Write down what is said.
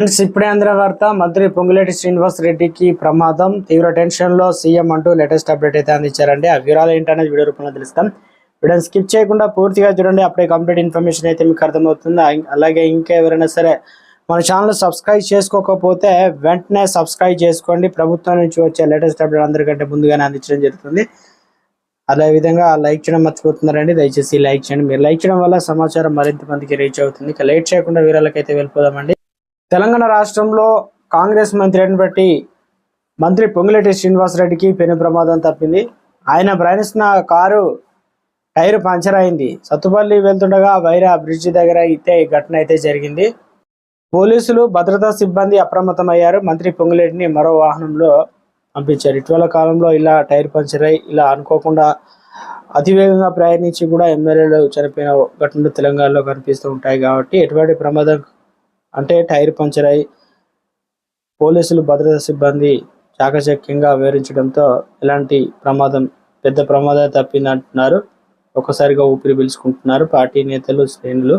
Friends ఇప్పుడే అందిన వార్త మంత్రి పొంగులేటి శ్రీనివాస్ రెడ్డికి ప్రమాదం. తీవ్ర టెన్షన్లో సీఎం అంటూ లేటెస్ట్ అప్డేట్ అయితే అందించారండి. ఆ వివరాలు ఏంటనేది వీడియో రూపంలో తెలుస్తాం. వీడియోని స్కిప్ చేయకుండా పూర్తిగా చూడండి. అప్పుడే కంప్లీట్ ఇన్ఫర్మేషన్ అయితే మీకు అర్థమవుతుంది. అలాగే ఇంకా ఎవరైనా సరే మన ఛానల్ సబ్స్క్రైబ్ చేసుకోకపోతే వెంటనే సబ్స్క్రైబ్ చేసుకోండి. ప్రభుత్వం నుంచి వచ్చే లేటెస్ట్ అప్డేట్ అందరికంటే ముందుగానే అందించడం జరుగుతుంది. అదే విధంగా లైక్ చేయడం మర్చిపోతున్నారండి. దయచేసి లైక్ చేయండి. మీరు లైక్ చేయడం వల్ల సమాచారం మరింత మందికి రీచ్ అవుతుంది. ఇక లేట్ చేయకుండా వీరాలకైతే వెళ్ళిపోదామండి. తెలంగాణ రాష్ట్రంలో కాంగ్రెస్ మంత్రి బట్టి మంత్రి పొంగులేటి శ్రీనివాసరెడ్డికి పెను ప్రమాదం తప్పింది. ఆయన ప్రయాణిస్తున్న కారు టైర్ పంచర్ అయింది. సత్తుపల్లి వెళ్తుండగా వైరా బ్రిడ్జి దగ్గర అయితే ఈ ఘటన అయితే జరిగింది. పోలీసులు భద్రతా సిబ్బంది అప్రమత్తమయ్యారు. మంత్రి పొంగులేటిని మరో వాహనంలో పంపించారు. ఇటీవల కాలంలో ఇలా టైర్ పంచర్ అయి ఇలా అనుకోకుండా అతివేగంగా ప్రయాణించి కూడా ఎమ్మెల్యేలు చనిపోయిన ఘటనలు తెలంగాణలో కనిపిస్తూ ఉంటాయి కాబట్టి ఎటువంటి ప్రమాదం అంటే టైర్ పంచర్ అయి పోలీసులు భద్రతా సిబ్బంది చాకచక్యంగా వివరించడంతో ఎలాంటి ప్రమాదం పెద్ద ప్రమాదాలు తప్పిందంటున్నారు. ఒక్కసారిగా ఊపిరి పీల్చుకుంటున్నారు పార్టీ నేతలు శ్రేణులు.